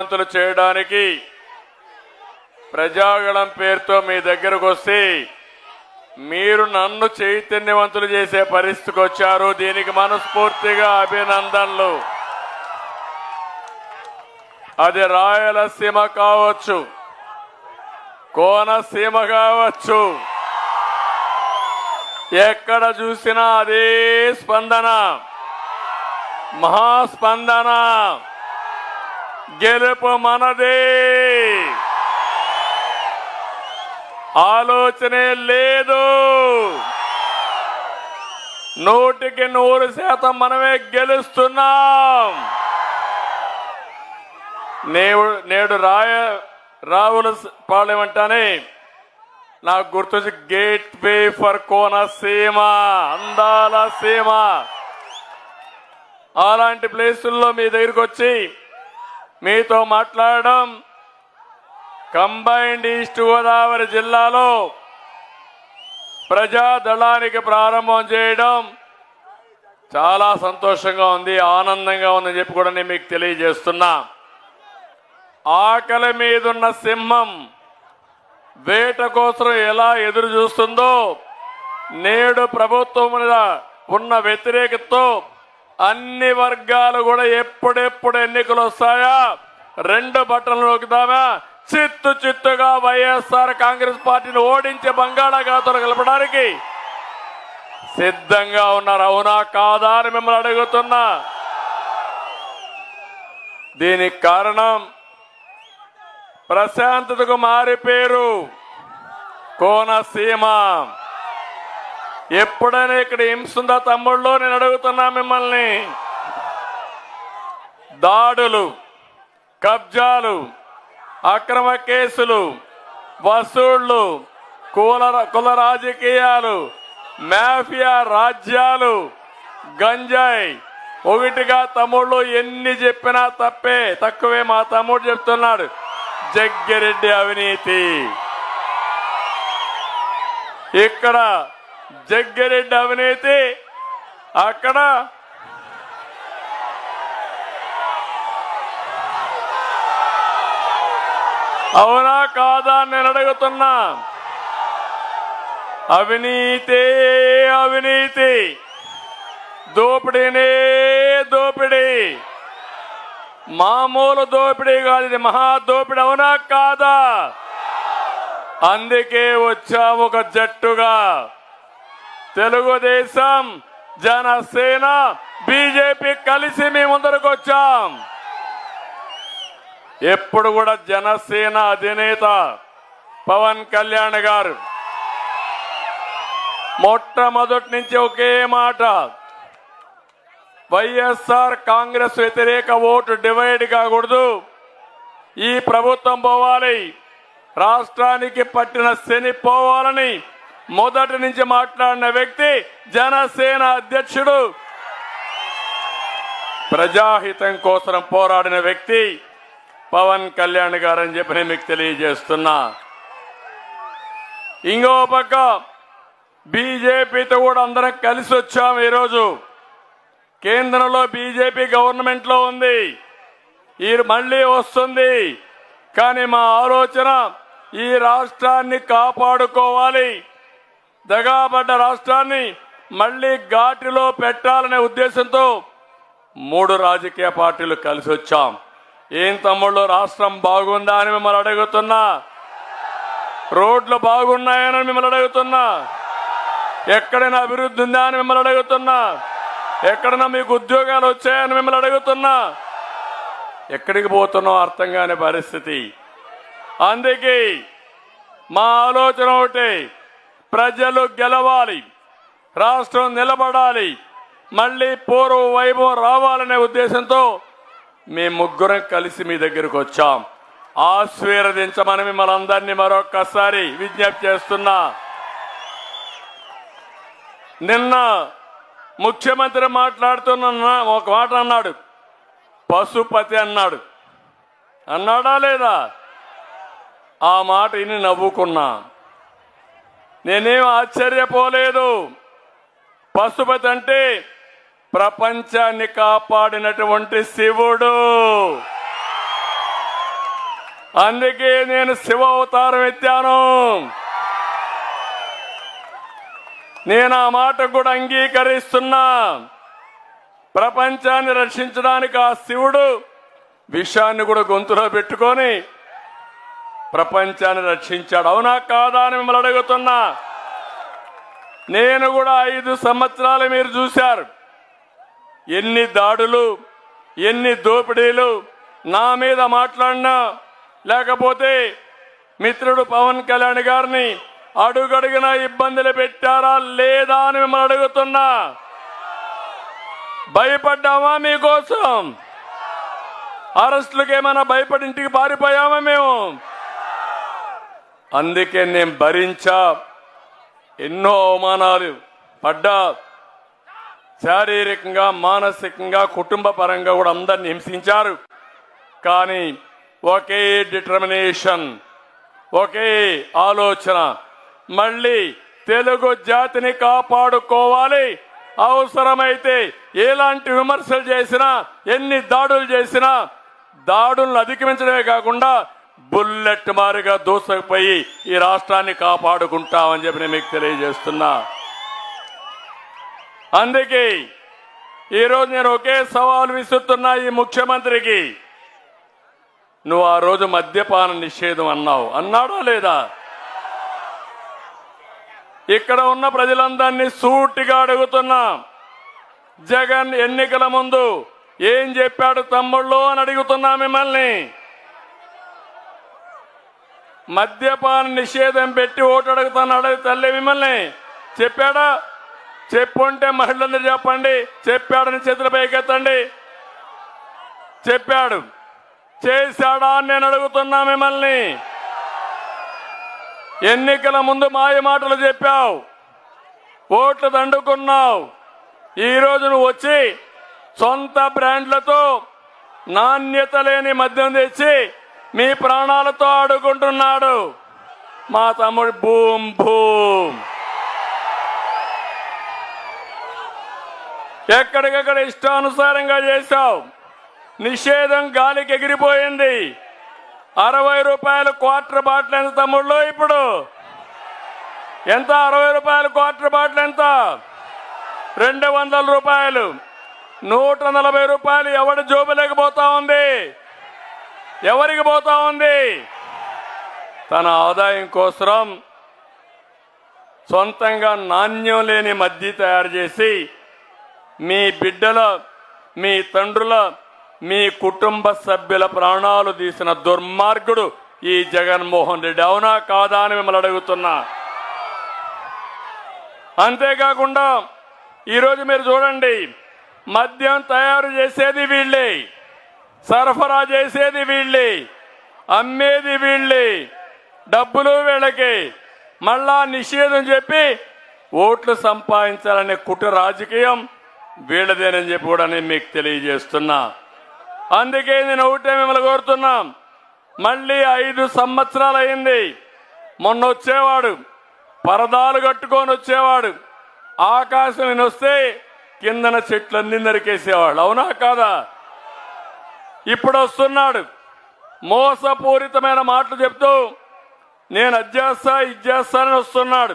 చైతన్యవంతులు చేయడానికి ప్రజాగళం పేరుతో మీ దగ్గరకు వస్తే మీరు నన్ను చైతన్యవంతులు చేసే పరిస్థితికి వచ్చారు. దీనికి మనస్ఫూర్తిగా అభినందనలు. అది రాయలసీమ కావచ్చు కోనసీమ కావచ్చు ఎక్కడ చూసినా అదే స్పందన మహాస్పందన. గెలుపు మనదే. ఆలోచనే లేదు. నూటికి నూరు శాతం మనమే గెలుస్తున్నాం. నేడు నేడు రాయ రావుల పాలేమంటానే నాకు గుర్తొచ్చి గేట్ వే ఫర్ కోనసీమ అందాల సీమ. అలాంటి ప్లేసుల్లో మీ దగ్గరికి వచ్చి మీతో మాట్లాడడం కంబైన్డ్ ఈస్ట్ గోదావరి జిల్లాలో ప్రజాదళానికి ప్రారంభం చేయడం చాలా సంతోషంగా ఉంది ఆనందంగా ఉందని చెప్పి కూడా నేను మీకు తెలియజేస్తున్నా. ఆకలి మీదున్న సింహం వేట కోసం ఎలా ఎదురు చూస్తుందో నేడు ప్రభుత్వం మీద ఉన్న వ్యతిరేకతతో అన్ని వర్గాలు కూడా ఎప్పుడెప్పుడు ఎన్నికలు వస్తాయా? రెండు బట్టలు నొక్కుదామా చిత్తు చిత్తుగా వైఎస్ఆర్ కాంగ్రెస్ పార్టీని ఓడించే బంగాళాఖాతలు కలపడానికి సిద్ధంగా ఉన్నారు. అవునా కాదా అని మిమ్మల్ని అడుగుతున్నా. దీనికి కారణం ప్రశాంతతకు మారి పేరు కోనసీమ. ఎప్పుడైనా ఇక్కడ హింసుందా తమ్ముళ్ళు నేను అడుగుతున్నా మిమ్మల్ని. దాడులు కబ్జాలు అక్రమ కేసులు వసూళ్ళు కుల కుల రాజకీయాలు మాఫియా రాజ్యాలు గంజాయి. ఒకటిగా తమ్ముళ్ళు ఎన్ని చెప్పినా తప్పే తక్కువే మా తమ్ముడు చెప్తున్నాడు. జగ్గిరెడ్డి అవినీతి. ఇక్కడ జగ్గిరెడ్డి అవినీతి. అక్కడ అవునా కాదా నేను అడుగుతున్నా. అవినీతి అవినీతి. దోపిడీనే దోపిడీ. మామూలు దోపిడీ కాదు ఇది మహా దోపిడీ అవునా కాదా? అందుకే వచ్చాము ఒక జట్టుగా. తెలుగుదేశం జనసేన బీజేపీ కలిసి మీ ముందరకు వచ్చాం. ఎప్పుడు కూడా జనసేన అధినేత పవన్ కళ్యాణ్ గారు. మొట్టమొదటి నుంచి ఒకే మాట. వైఎస్ఆర్ కాంగ్రెస్ వ్యతిరేక ఓటు డివైడ్ కాకూడదు. ఈ ప్రభుత్వం పోవాలి. రాష్ట్రానికి పట్టిన శని పోవాలని మొదటి నుంచి మాట్లాడిన వ్యక్తి జనసేన అధ్యక్షుడు. ప్రజాహితం కోసం పోరాడిన వ్యక్తి పవన్ కళ్యాణ్ గారని చెప్పి నేను మీకు తెలియజేస్తున్నా. ఇంకో పక్క బీజేపీతో కూడా అందరం కలిసి వచ్చాం ఈరోజు. కేంద్రంలో బీజేపీ గవర్నమెంట్లో ఉంది. ఈ మళ్ళీ వస్తుంది. కానీ మా ఆలోచన ఈ రాష్ట్రాన్ని కాపాడుకోవాలి. దగాబడ్డ రాష్ట్రాన్ని మళ్ళీ ఘాటిలో పెట్టాలనే ఉద్దేశంతో మూడు రాజకీయ పార్టీలు కలిసి వచ్చాం. ఏం తమ్ముళ్ళు రాష్ట్రం బాగుందా అని మిమ్మల్ని అడుగుతున్నా. రోడ్లు బాగున్నాయని మిమ్మల్ని అడుగుతున్నా. ఎక్కడైనా అభివృద్ధి ఉందా అని మిమ్మల్ని అడుగుతున్నా. ఎక్కడైనా మీకు ఉద్యోగాలు వచ్చాయని మిమ్మల్ని అడుగుతున్నా. ఎక్కడికి పోతున్నాం అర్థం కాని పరిస్థితి. అందుకే మా ఆలోచన ఒకటి ప్రజలు గెలవాలి. రాష్ట్రం నిలబడాలి. మళ్ళీ పూర్వ వైభవం రావాలనే ఉద్దేశంతో మేము ముగ్గురం కలిసి మీ దగ్గరకు వచ్చాం. ఆశీర్వదించమని మిమ్మల్ని అందరినీ మరొక్కసారి విజ్ఞప్తి చేస్తున్నా. నిన్న ముఖ్యమంత్రి మాట్లాడుతున్న ఒక మాట అన్నాడు. పశుపతి అన్నాడు. అన్నాడా లేదా? ఆ మాట ఇని నవ్వుకున్నా. నేనేం ఆశ్చర్యపోలేదు. పశుపతి అంటే ప్రపంచాన్ని కాపాడినటువంటి శివుడు. అందుకే నేను శివ అవతారం ఎత్తాను. నేను ఆ మాట కూడా అంగీకరిస్తున్నా. ప్రపంచాన్ని రక్షించడానికి ఆ శివుడు విషాన్ని కూడా గొంతులో పెట్టుకొని ప్రపంచాన్ని రక్షించాడు. అవునా కాదా అని మిమ్మల్ని అడుగుతున్నా. నేను కూడా ఐదు సంవత్సరాలు మీరు చూశారు. ఎన్ని దాడులు ఎన్ని దోపిడీలు నా మీద మాట్లాడినా లేకపోతే మిత్రుడు పవన్ కళ్యాణ్ గారిని అడుగడుగున ఇబ్బందులు పెట్టారా లేదా అని మిమ్మల్ని అడుగుతున్నా. భయపడ్డామా మీకోసం? అరెస్టులకు ఏమైనా భయపడి ఇంటికి పారిపోయామా మేము? అందుకే నేను భరించా. ఎన్నో అవమానాలు పడ్డా. శారీరకంగా మానసికంగా కుటుంబ పరంగా కూడా అందరిని హింసించారు. కానీ ఒకే డిటర్మినేషన్ ఒకే ఆలోచన. మళ్ళీ తెలుగు జాతిని కాపాడుకోవాలి. అవసరమైతే ఎలాంటి విమర్శలు చేసినా ఎన్ని దాడులు చేసినా దాడులను అధిగమించడమే కాకుండా బుల్లెట్ మారిగా దూసుకుపోయి ఈ రాష్ట్రాన్ని కాపాడుకుంటామని చెప్పి నేను మీకు తెలియజేస్తున్నా. అందుకే ఈరోజు నేను ఒకే సవాల్ విసురుతున్నా ఈ ముఖ్యమంత్రికి. నువ్వు ఆ రోజు మద్యపాన నిషేధం అన్నావు. అన్నాడా లేదా? ఇక్కడ ఉన్న ప్రజలందరినీ సూటిగా అడుగుతున్నా. జగన్ ఎన్నికల ముందు ఏం చెప్పాడు తమ్ముళ్ళు అని అడుగుతున్నా మిమ్మల్ని. మద్యపాన నిషేధం పెట్టి ఓటు అడుగుతున్నాడు తల్లి మిమ్మల్ని. చెప్పాడా? చెప్పుంటే మహిళలందరూ చెప్పండి. చెప్పాడని చేతుల పైకెత్తండి చెప్పాడు. చేశాడా అని నేను అడుగుతున్నా మిమ్మల్ని. ఎన్నికల ముందు మాయ మాటలు చెప్పావు. ఓట్లు దండుకున్నావు. ఈరోజు నువ్వు వచ్చి సొంత బ్రాండ్లతో నాణ్యత లేని మద్యం తెచ్చి మీ ప్రాణాలతో ఆడుకుంటున్నాడు. మా తమ్ముడు భూమ్ భూమ్. ఎక్కడికక్కడ ఇష్టానుసారంగా చేశావు. నిషేధం గాలికి ఎగిరిపోయింది. అరవై రూపాయలు క్వార్టర్ బాటిల్ ఎంత తమ్ముళ్ళు ఇప్పుడు? ఎంత? అరవై రూపాయలు క్వార్టర్ బాటిల్ ఎంత? రెండు వందల రూపాయలు. నూట నలభై రూపాయలు ఎవడి జోబులేకపోతా ఉంది? ఎవరికి పోతా ఉంది? తన ఆదాయం కోసం సొంతంగా నాణ్యం లేని మద్య తయారు చేసి మీ బిడ్డల మీ తండ్రుల మీ కుటుంబ సభ్యుల ప్రాణాలు తీసిన దుర్మార్గుడు ఈ జగన్మోహన్ రెడ్డి. అవునా కాదా అని మిమ్మల్ని అడుగుతున్నా. అంతేకాకుండా ఈరోజు మీరు చూడండి మద్యం తయారు చేసేది వీళ్ళే. సరఫరా చేసేది వీళ్ళే అమ్మేది వీళ్ళే డబ్బులు వీళ్ళకి. మళ్ళా నిషేధం చెప్పి ఓట్లు సంపాదించాలనే కుట్ర రాజకీయం వీళ్ళదేనని చెప్పి కూడా నేను మీకు తెలియజేస్తున్నా. అందుకే నేను ఒకటే మిమ్మల్ని కోరుతున్నాం. మళ్ళీ ఐదు సంవత్సరాలు అయింది. మొన్న వచ్చేవాడు పరదాలు కట్టుకొని వచ్చేవాడు. ఆకాశం నేను వస్తే కిందన చెట్లన్నీ నరికేసేవాడు అవునా కాదా? ఇప్పుడు వస్తున్నాడు మోసపూరితమైన మాటలు చెప్తూ నేను అది ఇచ్చేస్తానని ఇది వస్తున్నాడు.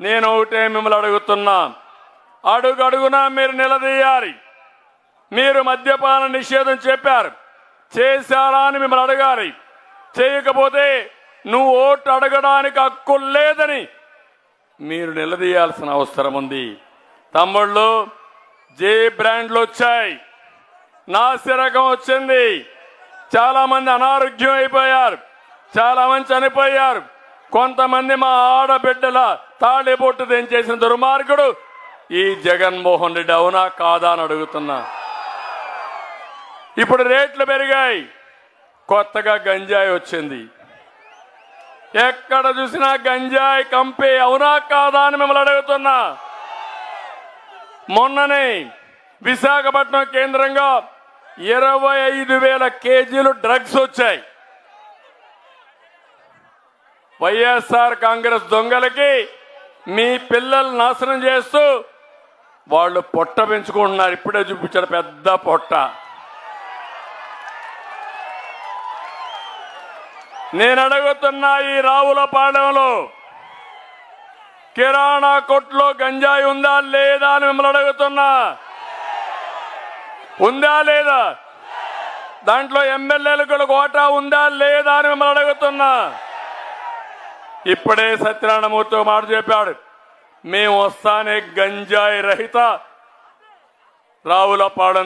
నేను ఒకటే మిమ్మల్ని అడుగుతున్నా. అడుగడుగునా మీరు నిలదీయాలి. మీరు మద్యపాన నిషేధం చెప్పారు. చేశారా అని మిమ్మల్ని అడగాలి. చేయకపోతే నువ్వు ఓటు అడగడానికి హక్కు లేదని మీరు నిలదీయాల్సిన అవసరం ఉంది. తమ్ముళ్ళు జే బ్రాండ్లు వచ్చాయి. నాసిరకం వచ్చింది. చాలా మంది అనారోగ్యం అయిపోయారు. చాలా మంది చనిపోయారు. కొంతమంది మా ఆడబిడ్డల తాళిబొట్టు తెంచేసిన దుర్మార్గుడు ఈ జగన్మోహన్ రెడ్డి అవునా కాదా అని అడుగుతున్నా. ఇప్పుడు రేట్లు పెరిగాయి. కొత్తగా గంజాయి వచ్చింది. ఎక్కడ చూసినా గంజాయి కంపే అవునా కాదా అని మిమ్మల్ని అడుగుతున్నా. మొన్ననే విశాఖపట్నం కేంద్రంగా ఇరవై ఐదు వేల కేజీలు డ్రగ్స్ వచ్చాయి. వైఎస్ఆర్ కాంగ్రెస్ దొంగలకి మీ పిల్లలు నాశనం చేస్తూ వాళ్ళు పొట్ట పెంచుకుంటున్నారు. ఇప్పుడే చూపించారు పెద్ద పొట్ట. నేను అడుగుతున్నా ఈ రావులపాలెంలో కిరాణా కొట్లో గంజాయి ఉందా లేదా అని మిమ్మల్ని అడుగుతున్నా. ఉందా లేదా? దాంట్లో ఎమ్మెల్యేలకు కోటా ఉందా లేదా అని మిమ్మల్ని అడుగుతున్నా. ఇప్పుడే సత్యనారాయణమూర్తి మాట చెప్పాడు. మేము వస్తానే గంజాయి రహిత. రావులపాలెం